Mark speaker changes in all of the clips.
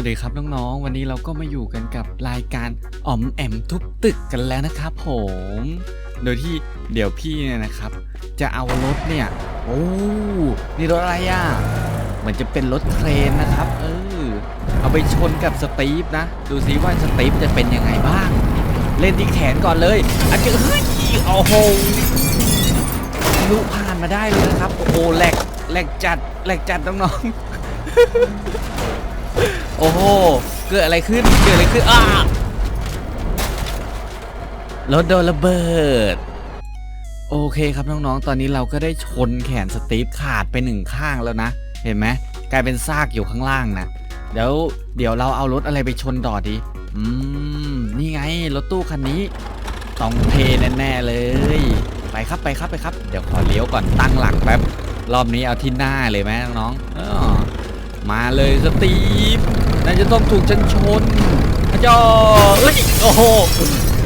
Speaker 1: วัสดีครับน้องๆ วันนี้เราก็มาอยู่กันกับรายการอ๋อมแอมทุบตึกกันแล้วนะครับผม โดยที่เดี๋ยวพี่เนี่ยนะครับ จะเอารถเนี่ย โอ้นี่รถอะไรอะเหมือนจะเป็นรถเครนนะครับ เออ เอาไปชนกับสตีฟนะ ดูซิว่าสตีฟจะเป็นยังไงบ้าง เล่นที่แขนก่อนเลยอันเจอเฮ้ยโอ้โหลุผ่านมาได้เลยนะครับ โอ้โหแหลกแหลกจัดแหลกจัดน้องๆ โอ้โห เกิดอะไรขึ้น เกิดอะไรขึ้นอ้ารถโดนระเบิด โอเคครับน้องๆ ตอนนี้เราก็ได้ชนแขนสตีฟขาดไปหนึ่งข้างแล้วนะ เห็นไหมกลายเป็นซากอยู่ข้างล่างนะ เดี๋ยวเดี๋ยวเราเอารถอะไรไปชนต่อดี อืม นี่ไงรถตู้คันนี้ ต้องเทแน่ๆเลย ไปครับไปครับไปครับ เดี๋ยวขอเลี้ยวก่อนตั้งหลักแป๊บ รอบนี้เอาที่หน้าเลยไหมน้องๆเออ มาเลยสตีฟน่าจะต้องถูกฉันชนพระเจ้าเอ้ยโอ้โห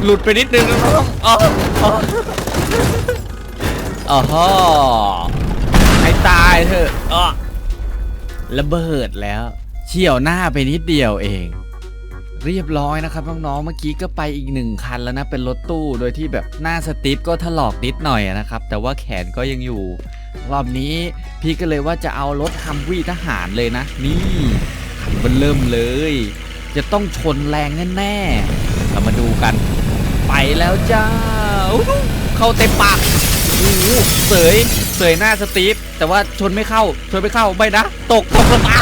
Speaker 1: หลุดไปนิดนึงนะน้องอ๋ออ๋ออ๋อฮะให้ตายเถอะอ๋อระเบิดแล้ว เฉี่ยวหน้าไปนิดเดียวเอง เรียบร้อยนะครับน้องๆเมื่อกี้ก็ไปอีกหนึ่งคันแล้วนะเป็นรถตู้โดยที่แบบหน้าสติปก็ถลอกนิดหน่อยนะครับ แต่ว่าแขนก็ยังอยู่ รอบนี้พี่ก็เลยว่าจะเอารถฮัมวี่ทหารเลยนะ นี่คันเบนเริ่มเลย จะต้องชนแรงแน่ๆเรามาดูกัน ไปแล้วจ้า เข้าเต็มปากโอ้โเสยเสยหน้าสตีฟแต่ว่าชนไม่เข้า ชนไม่เข้าไม่นะ ตกตกลงมา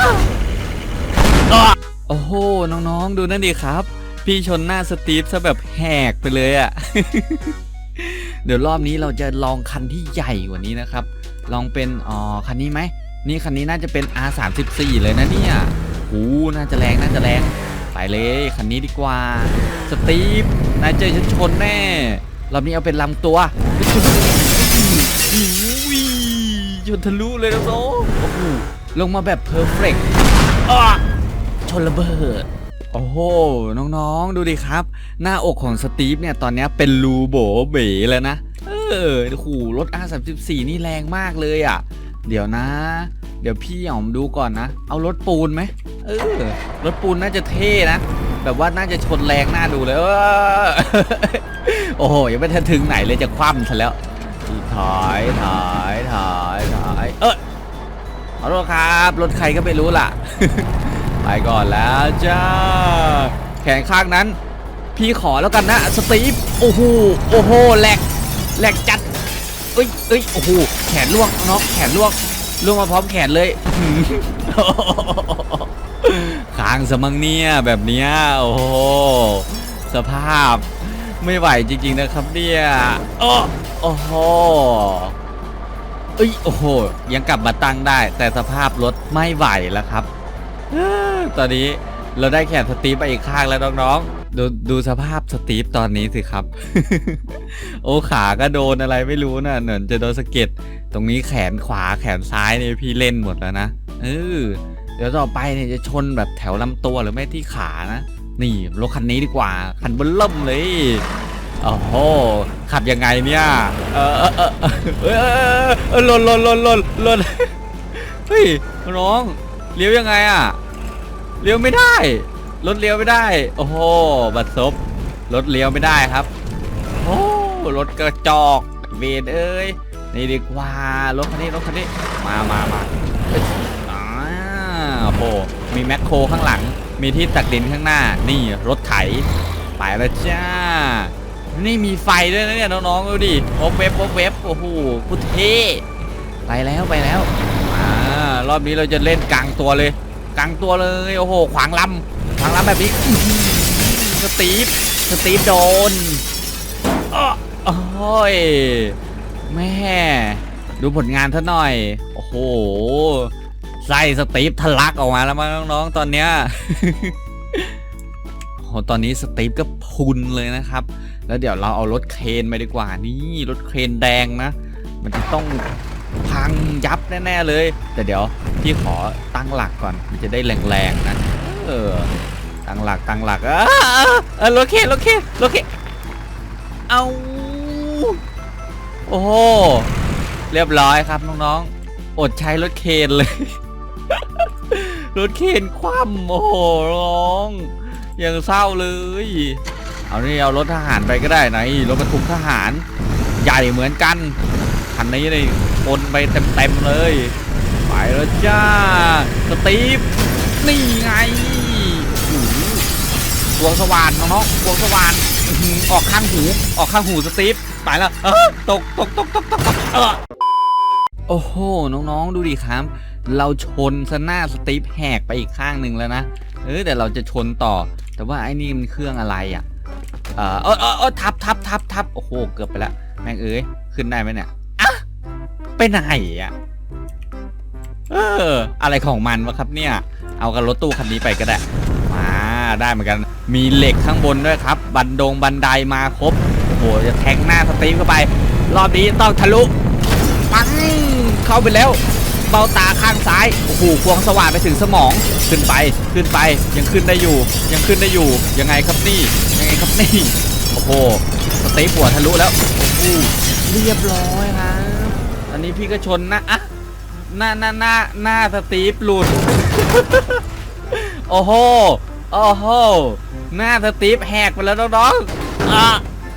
Speaker 1: อ้าวโอ้โห น้องๆ ดูนั่นดิครับ พี่ชนหน้าสตีฟซะแบบแหกไปเลยอะ่ะ เดี๋ยวรอบนี้เราจะลองคันที่ใหญ่กว่านี้นะครับ ลองเป็นอ๋อคันนี้ไหมนี่คันนี้น่าจะเป็น R34 เลยนะเนี่ยโอ้น่าจะแรงน่าจะแรงไปเลยคันนี้ดีกว่าสตีฟนายเจอฉันชนแน่รอบนี้เอาเป็นลำตัวชนทะลุเลยนะน้องโอ้โหลงมาแบบเพอร์เฟกต์ชนระเบิดโอ้โห น้องๆ ดูดิครับ หน้าอกของสตีฟเนี่ย ตอนนี้เป็นรูโบเบ๋แล้วนะ เออโอ้โหรถ R34 นี่แรงมากเลยอะ เดี๋ยวนะ เดี๋ยวพี่หอมดูก่อนนะ เอารถปูนไหมเออ รถปูนน่าจะเท่นะ แบบว่าน่าจะชนแรงน่าดูเลยเออโอ้โห ยังไม่ทันถึงไหนเลยจะคว่ำซะแล้ว ถอยถอยถอยถอยเออขอโทษครับ รถใครก็ไม่รู้ล่ะ ไปก่อนแล้วจ้า แขนข้างนั้น พี่ขอแล้วกันนะ สตีฟ โอ้โห โอ้โหแหลก แหลกจัดเอ้ยเอ้ยโอ้โหแขนลวงน้องแขนลวงล่วงมาพร้อมแขนเลยค้างสมังเนี่ยแบบเนี้ยโอ้โหสภาพไม่ไหวจริง ๆ นะครับเนี่ยโอ้โอ้โหเอ้ยโอ้โหยังกลับมาตั้งได้ แต่สภาพรถไม่ไหวแล้วครับ ตอนนี้เราได้แขนสตีฟไปอีกข้างแล้วน้องๆ ดูดูสภาพสตีฟตอนนี้สิครับ โอ้ขาก็โดนอะไรไม่รู้นะ่ะเหมือนจะโดนสะเก็ดตรงนี้แขนขวาแขนซ้ายเนี่ยพี่เล่นหมดแล้วนะเออเดี๋ยวต่อไปเนี่ยจะชนแบบแถวลำตัวหรือไม่ที่ขานะ นี่รถคันนี้ดีกว่าคันบนเริ่มเลยโอ้โหขับยังไงเนี่ยเออเออเออเออเออลนลนลนลนลนเฮ้ยน้องเลี้ยวยังไงอะเลี้ยวไม่ได้ รถเลี้ยวไม่ได้ โอ้โห บัดซบ รถเลี้ยวไม่ได้ครับ โอ้รถกระจอกเวรเอ้ย นี่ดีกว่า รถคันนี้ รถคันนี้ มามามาอ้ยอ่าโอ้โห มีแมคโครข้างหลัง มีที่ตักดินข้างหน้า นี่รถไถ ไปแล้วจ้า นี่มีไฟด้วยนะเนี่ยน้องๆดูดิโอเว็บโอเว็บโอ้โหพุเท่ไปแล้วไปแล้ว อ่ารอบนี้เราจะเล่นกลางตัวเลย กลางตัวเลย โอ้โห ขวางลำ ขวางลำแบบนี้สตีฟสตีฟโดนอ้อโอ้ยแม่ดูผลงานท่าหน่อย โอ้โหไส้สตีฟทะลักออกมาแล้วมั้งน้องๆตอนเนี้ยโอ้โหตอนนี้สตีฟก็พุนเลยนะครับ แล้วเดี๋ยวเราเอารถเครนไปดีกว่านี่รถเครนแดงนะ มันจะต้องพังยับแน่ ๆ เลย แต่เดี๋ยวพี่ขอตั้งหลักก่อนมันจะได้แรงๆนะ เออตั้งหลักตั้งหลักเออเออรถเคนรถเคนรถเคเอาโอ้โหเรียบร้อยครับน้องๆอดใช้รถเคนเลย รถเข็นคว่ำโอ้โหร้องยังเศร้าเลย เอานี่เอารถทหารไปก็ได้นะรถบรรทุกทหาร ใหญ่เหมือนกันคันนี้เลยคนไปเต็มๆเลย ไปแล้วจ้าสตีฟ นี่ไงหดวงสว่านน้องๆดวงสว่านออกข้างหู ออกข้างหูสตีฟไปแล้วตกตกตกตกตกเออโอ้โห น้องๆ ดูดิครับ เราชนซะหน้าสตีฟแหกไปอีกข้างหนึ่งแล้วนะ เออแต่เราจะชนต่อ แต่ว่าไอ้นี่มันเครื่องอะไรอะ เออเออเออเอทับทับทับทับโอ้โห เกือบไปแล้วแม่งเอ้ย ขึ้นได้ไหมเนี่ย อะ ไปไหนอะ เออ อะไรของมันวะครับเนี่ย เอากันรถตู้คันนี้ไปก็ได้มาได้เหมือนกัน มีเหล็กข้างบนด้วยครับ บันดงบันไดมาครบโอ้โหจะแทงหน้าสตีฟเข้าไป รอบนี้ต้องทะลุปังเข้าไปแล้ว เบ้าตาข้างซ้ายโอ้โหควงสว่านไปถึงสมองขึ้นไปขึ้นไปยังขึ้นได้อยู่ ยังขึ้นได้อยู่ยังไงครับนี่ยังไงครับนี่โอ้โหสตีฟหัวทะลุแล้วโอ้โหเรียบร้อยครับอันนี้พี่ก็ชนนะอะหน้าหน้าหน้าหน้าสตีฟหลุด โอ้โห โอ้โห หน้าสตีฟแหกไปแล้วน้องๆอะ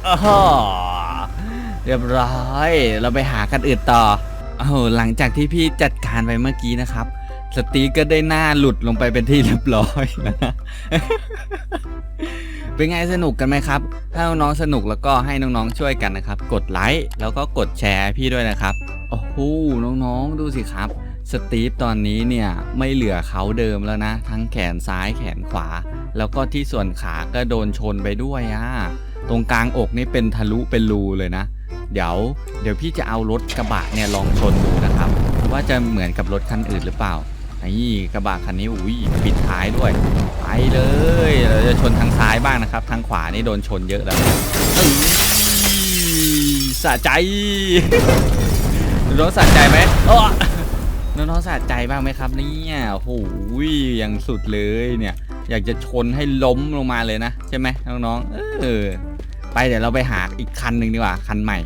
Speaker 1: โอ้โหเรียบร้อย เราไปหากันอื่นต่อโอ้โหหลังจากที่พี่จัดการไปเมื่อกี้นะครับ สตีฟก็ได้หน้าหลุดลงไปเป็นที่เรียบร้อยแล้วนะเป็นไงสนุกกันไหมครับ ถ้าน้องๆสนุกแล้วก็ให้น้องๆช่วยกันนะครับ กดไลค์แล้วก็กดแชร์พี่ด้วยนะครับ โอ้โห น้องๆ ดูสิครับ สตีฟตอนนี้เนี่ยไม่เหลือเขาเดิมแล้วนะ ทั้งแขนซ้ายแขนขวา แล้วก็ที่ส่วนขาก็โดนชนไปด้วยอะตรงกลางอกนี่เป็นทะลุเป็นรูเลยนะ เดี๋ยว เดี๋ยวพี่จะเอารถกระบะเนี่ยลองชนดูนะครับ ว่าจะเหมือนกับรถคันอื่นหรือเปล่านี่กระบะคันนี้อุ้ยปิดท้ายด้วย ไปเลยเราจะชนทางซ้ายบ้างนะครับ ทางขวานี่โดนชนเยอะแล้วเอ้ยสะใจน้องสะใจไหมอ้อ น้องๆสะใจบ้างไหมครับเนี่ยโอ้โหยังสุดเลยเนี่ย อยากจะชนให้ล้มลงมาเลยนะ ใช่ไหมน้องๆเออไปเดี๋ยวเราไปหาอีกคันหนึ่งดีกว่าคันใหม่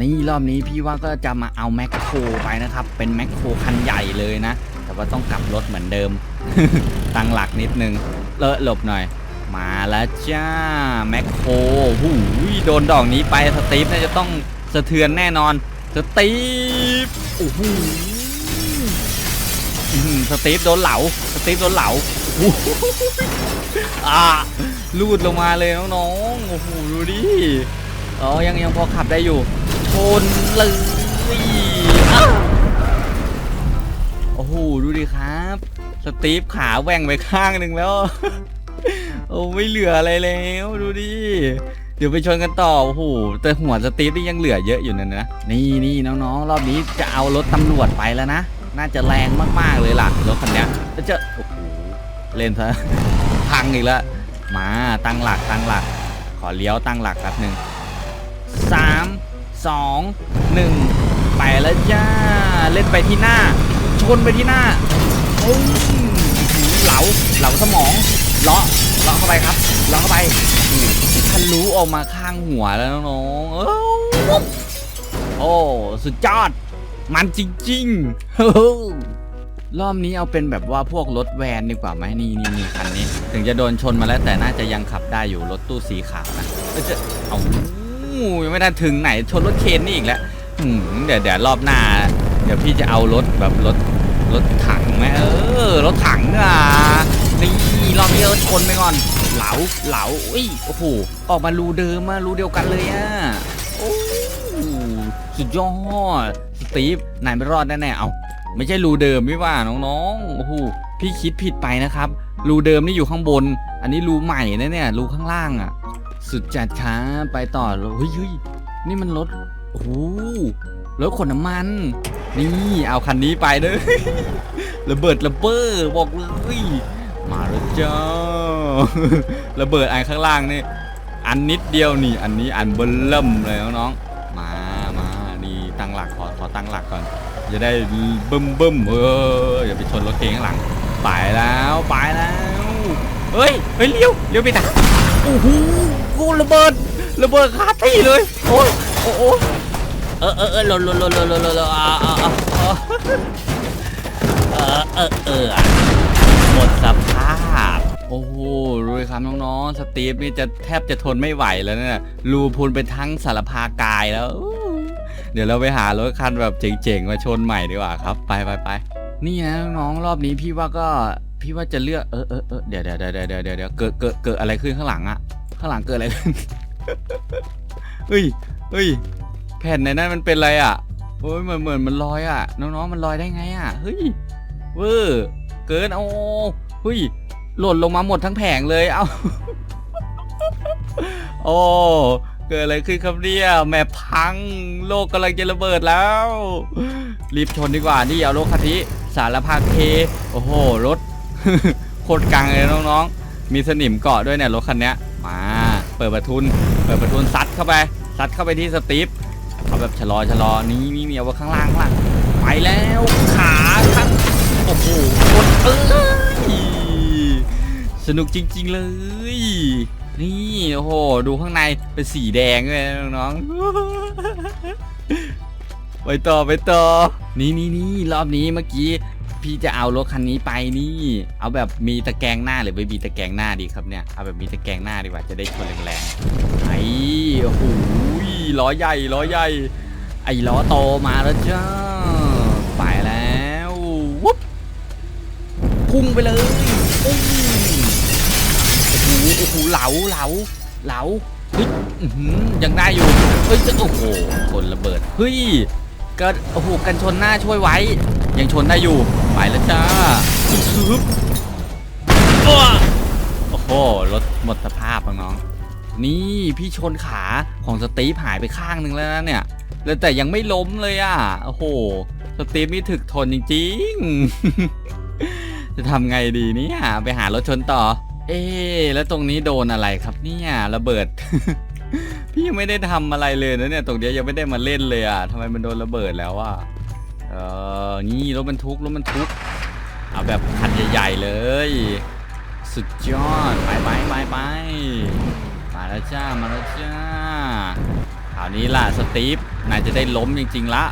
Speaker 1: นี่รอบนี้พี่ว่าก็จะมาเอาแมคโครไปนะครับ เป็นแมคโครคันใหญ่เลยนะ แต่ว่าต้องกลับรถเหมือนเดิม ตั้งหลักนิดนึงเลอะหลบหน่อย มาแล้วจ้าแมคโครหูยโดนดอกนี้ไปสตีฟน่าจะต้องสะเทือนแน่นอนสตีฟโอ้โห สตีฟโดนเหลาสตีฟโดนเหลาอ้าลูดลงมาเลยน้องๆโอ้โหดูดิอ๋อยังยังพอขับได้อยู่ชนเลยโอ้โหดูดิครับ สตีฟขาแหว่งไปข้างหนึ่งแล้วโอ้ไม่เหลืออะไรแล้วดูดิเดี๋ยวไปชนกันต่อโอ้โหแต่หัวสตีฟนี่ยังเหลือเยอะอยู่นั่นนะนี่นี่น้องๆรอบนี้จะเอารถตำรวจไปแล้วนะ น่าจะแรงมากๆเลยล่ะรถคันนี้ยแล้วจะโอ้โหเล่นซะพังอีกแล้วมาตั้งหลักตั้งหลัก ขอเลี้ยวตั้งหลักแป๊บหนึ่งสามสองหนึ่งไปแล้วจ้าเล่นไปที่หน้า ชนไปที่หน้าโอ้ยเหลาเหลาสมองเลาะเลาะเข้าไปครับเลาะเข้าไปทะลุออกมาข้างหัวแล้วน้องโอ้สุดยอด มันจริงๆรอบนี้เอาเป็นแบบว่าพวกรถแวนดีกว่าไหมนี่นี่นี่คันนี้ ถึงจะโดนชนมาแล้วแต่น่าจะยังขับได้อยู่รถตู้สีขาวนะเอ้ยจะเอายังไม่ได้ถึงไหนชนรถเคนนี่อีกแล้วหืมเดี๋ยวเดี๋ยวรอบหน้า เดี๋ยวพี่จะเอารถแบบรถรถถังไหมเออรถถังอะนี่รอบนี้เราชนไปก่อน เหลาเหลาอุ้ยโอ้โหออกมารูเดิมมารูเดียวกันเลยอะโอ้สุดยอด ตีฟนายไม่รอดแน่ๆเอาไม่ใช่รูเดิมไม่ว่าน้องๆโอ้โหพี่คิดผิดไปนะครับ รูเดิมนี่อยู่ข้างบน อันนี้รูใหม่นะเนี่ยรูข้างล่างอะ สุดจัดครับไปต่อเฮ้ยเฮ้ยนี่มันรถโอ้โหรถขนน้ำมัน นี่เอาคันนี้ไปเลยระเบิดระเบ้อบอกเลยมาแล้วจ้าระเบิดอันข้างล่างนี่อันนิดเดียวนี่ อันนี้อันเบิ่มเลยน้องๆมามานี่ตั้ง หลักขอขอตั้งหลักก่อนจะได้บึ้มบึ้มเอออย่าไปชนรถเก๋งข้างหลังไปแล้วไปแล้วเฮ้ยเฮ้ยเลี้ยวเลี้ยวไปไหนโอ้โหกูระเบิดระเบิดคาที่เลยโอ้ยโอ้โหเออเออเออหล่นหล่นหล่นหล่นหล่นหล่นอ่าอ่าเออเออเออหมดสภาพโอ้โหรู้เลยครับน้องๆสตีฟนี่จะแทบจะทนไม่ไหวแล้วเนี่ยรูพูนไปทั้งสารพากายแล้ว เดี๋ยวเราไปหารถคันแบบเจ๋งๆมาชนใหม่ดีกว่าครับ ไปไปไปนี่นะน้องรอบนี้พี่ว่าก็พี่ว่าจะเลือกเออเออเออเดี๋ยวเดี๋ยวเดี๋ยวเดี๋ยวเดี๋ยวเดี๋ยวเกิดเกิดเกิดอะไรขึ้นข้างหลังอะข้างหลังเกิดอะไรขึ้นเฮ้ยเฮ้ยแผ่นในนั้นมันเป็นอะไรอะโอ้ยเหมือนเหมือนมันลอยอะน้องๆมันลอยได้ไงอะเฮ้ยเวอร์เกินเอาเฮ้ยหล่นลงมาหมดทั้งแผงเลยเอาโอ้ เกิดอะไรขึ้นครับเนี่ยแมพพังโลกกำลังจะระเบิดแล้ว รีบชนดีกว่านี่เอารถคันนี้สารพาเคโอ้โหรถโคตรกังเลยน้องๆ มีสนิมเกาะด้วยเนี่ยรถคันเนี้ยมาเปิดประทุน เปิดประทุนซัดเข้าไปซัดเข้าไปที่สตีฟเอาแบบชะลอชะลอนี่มีเมียว่าข้างล่างข้างล่างไปแล้วขาข้างโอ้โหกดเอ้ยสนุกจริง ๆ เลย นี่โอ้โหดูข้างในเป็นสีแดงเลยน้องๆไปต่อไปต่อนี่นี่นี่รอบนี้เมื่อกี้พี่จะเอารถคันนี้ไปนี่ เอาแบบมีตะแกรงหน้าหรือไม่มีตะแกรงหน้าดีครับเนี่ยเอาแบบมีตะแกรงหน้าดีกว่าจะได้ชนแรงๆไอ้โอ้โหล้อใหญ่ล้อใหญ่ ไอ้ล้อโตมาแล้วจ้าไปแล้ววุ๊บพุ่งไปเลยปุ้ง โอ้โหเหลาเหลาเหลาเฮ้ยยังได้อยู่เฮ้ยจะโอ้โหชนระเบิดเฮ้ยก็โอ้โหกันชนหน้าช่วยไว้ ยังชนได้อยู่ไปแล้วจ้าซึบโอ้โหรถหมดสภาพน้องนี่พี่ชนขาของสตีฟหายไปข้างหนึ่งแล้วนะเนี่ยแล้วแต่ยังไม่ล้มเลยอะโอ้โหสตีฟนี่ถึกทนจริงๆจะทำไงดีเนี่ยไปหารถชนต่อ เอ๊แล้วตรงนี้โดนอะไรครับเนี่ยระเบิด พี่ยังไม่ได้ทำอะไรเลยนะเนี่ยตรงเนี้ยยังไม่ได้มาเล่นเลยอะทำไมมันโดนระเบิดแล้วอะเออนี่รถบรรทุกรถบรรทุกเอาแบบคันใหญ่ๆเลย สุดยอดไปไปไปไปมาแล้วจ้ามาแล้วจ้าคราวนี้ล่ะสตีฟนายจะได้ล้มจริงๆละ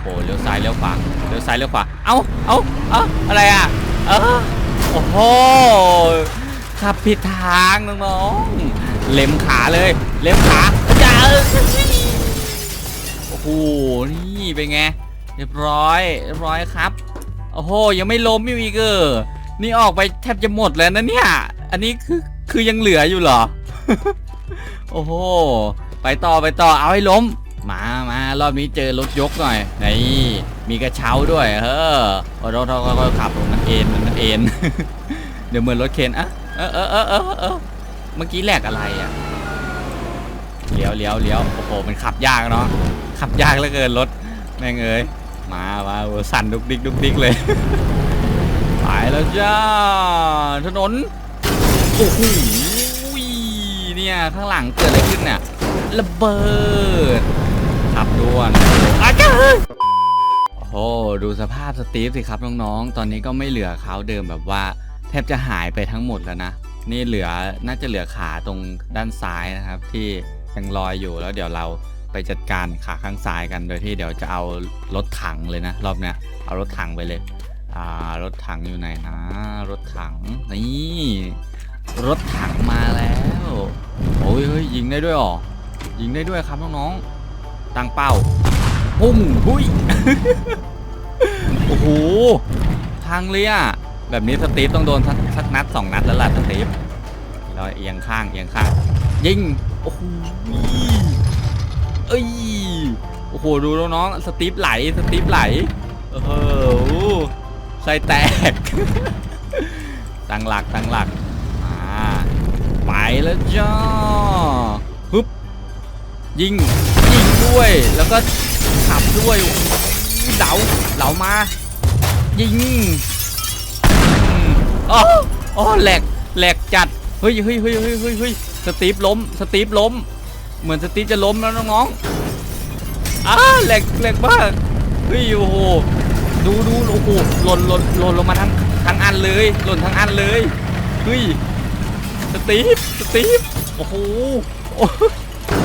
Speaker 1: โอ้เลี้ยวซ้ายเลี้ยวขวาเลี้ยวซ้ายเลี้ยวขวาเอ้าเอ้าเอ้าอะไรอะเออโอ้โห ขับผิดทางน้องๆเล็มขาเลย เล็มขาจ้าโอ้โห นี่เป็นไง เรียบร้อย เรียบร้อยครับ โอ้โห ยังไม่ล้มอยู่อีกเออนี่ออกไปแทบจะหมดแล้วนะเนี่ย อันนี้คือ คือยังเหลืออยู่เหรอ โอ้โห ไปต่อไปต่อ เอาให้ล้ม มามารอบนี้เจอรถยกหน่อย นี่มีกระเช้าด้วย เออโอ้รถเขาขับมันเอ็นมันเอ็น เดี๋ยวเหมือนรถเคนอะ เออเออเออเออเออเมื่อกี้แหลกอะไรอะเลี้ยวเลี้ยวเลี้ยวโอ้โหมันขับยากเนาะขับยากเหลือเกินรถแม่งเอ้ยมามาสั่นดุกดิกดุกดิกเลยไปแล้วจ้าถนนโอ้โหเนี่ยข้างหลังเกิดอะไรขึ้นเนี่ยระเบิดขับด่วนอาจารโอ้โหดูสภาพสตีฟสิครับน้องๆ ตอนนี้ก็ไม่เหลือเขาเดิมแบบว่า บจะหายไปทั้งหมดแล้วนะ นี่เหลือน่าจะเหลือขาตรงด้านซ้ายนะครับ ที่ยังลอยอยู่แล้วเดี๋ยวเราไปจัดการขาข้างซ้ายกันโดยที่เดี๋ยวจะเอารถถังเลยนะ รอบเนี้ยเอารถถังไปเลยอ่ารถถังอยู่ไหนนะ รถถังนี่รถถังมาแล้วโอ้ยเฮ้ยยิงได้ด้วยหรอยิงได้ด้วยครับน้องๆตั้งเป้าปุ้มหุ้ยโอ้โหพังเลยอะ แบบนี้สตีฟต้องโดนสักสักนัดสองนัดแล้วล่ะสตีฟแล้วเอียงข้างเอียงข้างยิงโอ้โหเอ้ยโอ้โหดูน้องๆสตีฟไหลสตีฟไหลโอ้โหไส้แตกตั้งหลักตั้งหลักอ่าไปแล้วจ้าฮึบยิงยิงด้วยแล้วก็ขับด้วยเหลาเหลามายิง อ๋ออ๋อแหลกแหลกจัด เฮ้ยเฮ้ยเฮ้ยเฮ้ยเฮ้ยเฮ้ยสตีฟล้ม สตีฟล้ม เหมือนสตีฟจะล้มแล้วน้องๆอ้าแหลกแหลกมาก เฮ้ยโอ้โห ดูดูโอ้โห หล่นหล่นหล่นลงมาทั้งทั้งอันเลย หล่นทั้งอันเลย เฮ้ย สตีฟ สตีฟ โอ้โห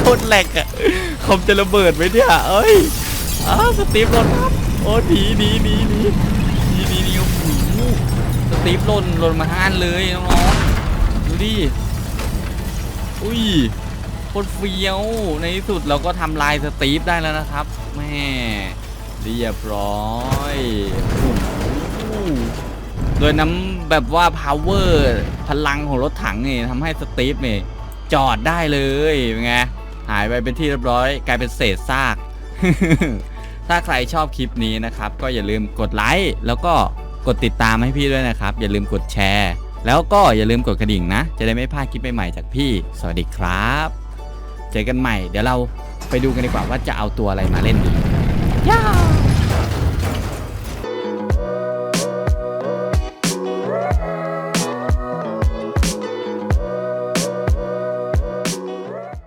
Speaker 1: โคตรแหลกอะคอมจะระเบิดไหมเนี่ย เอ้ยอ้าสตีฟหล่นครับ โอ้ดีดีดีดีดีดีดีโอ้โหส ตีฟหล่นหล่นมาห้านเลยน้องๆดูดิอุ้ยโคตรเฟี้ยว ในที่สุดเราก็ทำลายสตีฟได้แล้วนะครับแม่เรียบร้อยโอ้โหโดยน้ำแบบว่า power พลังของรถถังนี่ทำให้สตีฟนี่จอดได้เลยเป็นไงหายไปเป็นที่เรียบร้อย กลายเป็นเศษซาก ถ้าใครชอบคลิปนี้นะครับ ก็อย่าลืมกดไลค์แล้วก็ กดติดตามให้พี่ด้วยนะครับ อย่าลืมกดแชร์ แล้วก็อย่าลืมกดกระดิ่งนะ จะได้ไม่พลาดคลิปใหม่ๆจากพี่ สวัสดีครับ เจอกันใหม่ เดี๋ยวเราไปดูกันดีกว่าว่าจะเอาตัวอะไรมาเล่นดีย่า